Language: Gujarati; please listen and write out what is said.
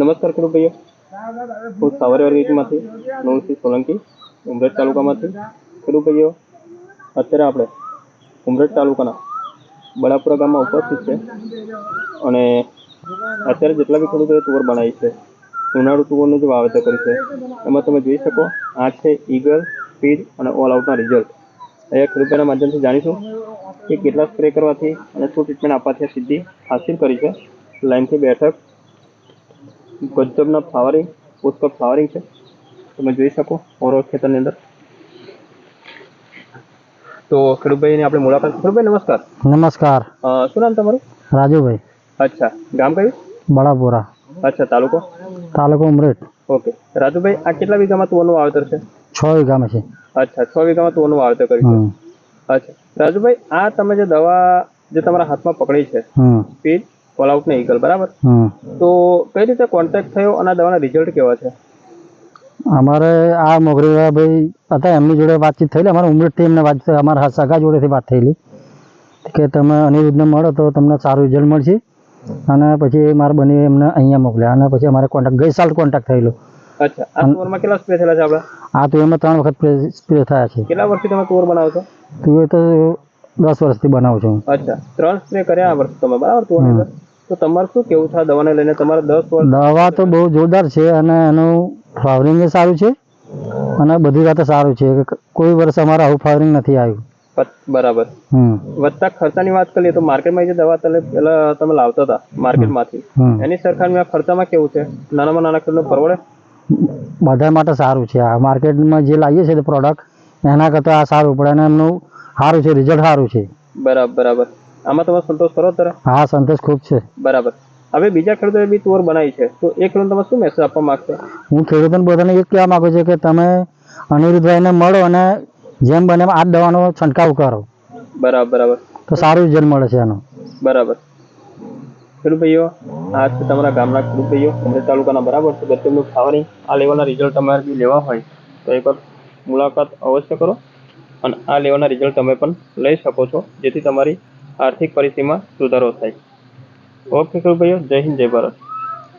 નમસ્કાર ખેડૂત ભાઈઓ. હું સાવરવા ગીતમાંથી નવસિંહ સોલંકી, ઉમરેઠ તાલુકામાંથી. ખેડૂત ભાઈઓ, અત્યારે આપણે ઉમરેઠ તાલુકાના બળાપુરા ગામમાં ઉપસ્થિત છે અને અત્યારે જેટલા બી ખેડૂતોએ તુવર બનાવી છે, ઉનાળુ તુવરનું જે વાવેતર કર્યું છે, એમાં તમે જોઈ શકો આ છે ઈગલ સ્પીડ અને ઓલ આઉટના રિઝલ્ટ. અહીંયા ખેડૂતોના માધ્યમથી જાણીશું કે કેટલા સ્પ્રે કરવાથી અને શું ટ્રીટમેન્ટ આપવાથી સિદ્ધિ હાસિલ કરી છે. લાઈનથી બેઠક ગજબના ફ્લાવરિંગ પુષ્કળ ફ્લાવરિંગ છે. તમે જોઈ શકો ઓરો ખેતરની અંદર. તો ખેડૂતભાઈની આપણે મુલાકાત ખેડૂતભાઈ નમસ્કાર. નમસ્કાર. શું નામ તમારું? રાજુભાઈ. અચ્છા. ગામ કયું? બળાપુરા. અચ્છા તાલુકો? તાલુકો ઉમરેઠ ઓકે. રાજુભાઈ આ કેટલા વીઘામાં તુવરનું વાવેતર છે? છ વીઘામાં છે. અચ્છા છ વીઘામાં તુવરનું વાવેતર કર્યું છે. અચ્છા. રાજુભાઈ આ તમે જે દવા જે તમારા હાથમાં પકડી છે સ્પીડ ઓલ આઉટ ને ઈગલ બરાબર? તો કઈ રીતે કોન્ટેક્ટ થયો અને દવાના રિઝલ્ટ કેવા છે? અમારે આ મોગરીભાઈ હતા એમની જોડે વાતચીત થયેલી. અમારે ઉમરેઠ ટીમને વાત અમારા સગા જોડેથી વાત થયેલી. કે તમે અનિરુદ્ધને મળો તો તમને સારું રિઝલ્ટ મળશે. અને પછી મારા બની એમને અહીંયા મોકલ્યા. અને પછી અમારે કોન્ટેક્ટ ગઈ સાલ કોન્ટેક્ટ થયેલો. અચ્છા આ તુવરમાં કેટલા સ્પ્રે થયેલા છે આપણે? આ તો એમાં ત્રણ વખત સ્પ્રે થયા છે. કેટલા વર્ષથી તમે તુવર બનાવો છો? તું દસ વર્ષથી બનાવું છું. અચ્છા ત્રણ સ્પ્રે કર્યા આ વર્ષ તમે બરાબર તુવરની અંદર? તો તમારે શું કેવું છે દવાને લઈને? તમારે દસ વર્ષ દવા તો બહુ જોરદાર છે અને એનું ફ્લાવરિંગ સારું છે. અને બધી વાતે સારું છે કોઈ વર્ષ અમારે આવું ફ્લાવરિંગ નથી આવ્યું. બરાબર. વધતા ખર્ચાની વાત કરીએ તો માર્કેટમાં જે દવા તમે પેલા તમે લાવતા હતા માર્કેટમાંથી એની સરખામણીમાં ખર્ચામાં કેવું છે? નાનામાં નાના ખર્ચનો પરવડે? બધા માટે સારું છે. આ માર્કેટમાં જે લાવીએ છીએ પ્રોડક્ટ એના કરતાં આ સારું પડે અને એમનું સારું છે રિઝલ્ટ સારું છે. બરાબર બરાબર. આમાં તમે સંતોષ કરો તરફ હા સંતોષ ખૂબ છે. બરાબર. હવે બીજા ખેડૂતોએ બી તુવર બનાવી છે. તો એ ખેડૂત તમે શું મેસેજ આપવા માંગશો? હું ખેડૂતોને બધાને એ જ કહેવા માંગુ છું કે તમે અનિરુદ્ધભાઈને મળો અને જેમ બને આ દવાનો છંટકાવ કરો. બરાબર બરાબર. તો સારું રિઝલ્ટ મળે છે એનું. બરાબર. ખેડૂત ભાઈઓ આ છે તમારા ગામના ખેડૂત ભાઈઓ. અમરેલી તાલુકાના બરાબર છે. ગતેમનું ખાવાની આ લેવલના રિઝલ્ટ તમારે બી લેવા હોય. તો એકવાર મુલાકાત અવશ્ય કરો. અને આ લેવલના રિઝલ્ટ તમે પણ લઈ શકો છો. જેથી તમારી આર્થિક પરિસ્થિતિમાં સુધારો થાય. ઓકે ભાઈઓ જય હિન્દ જય ભારત.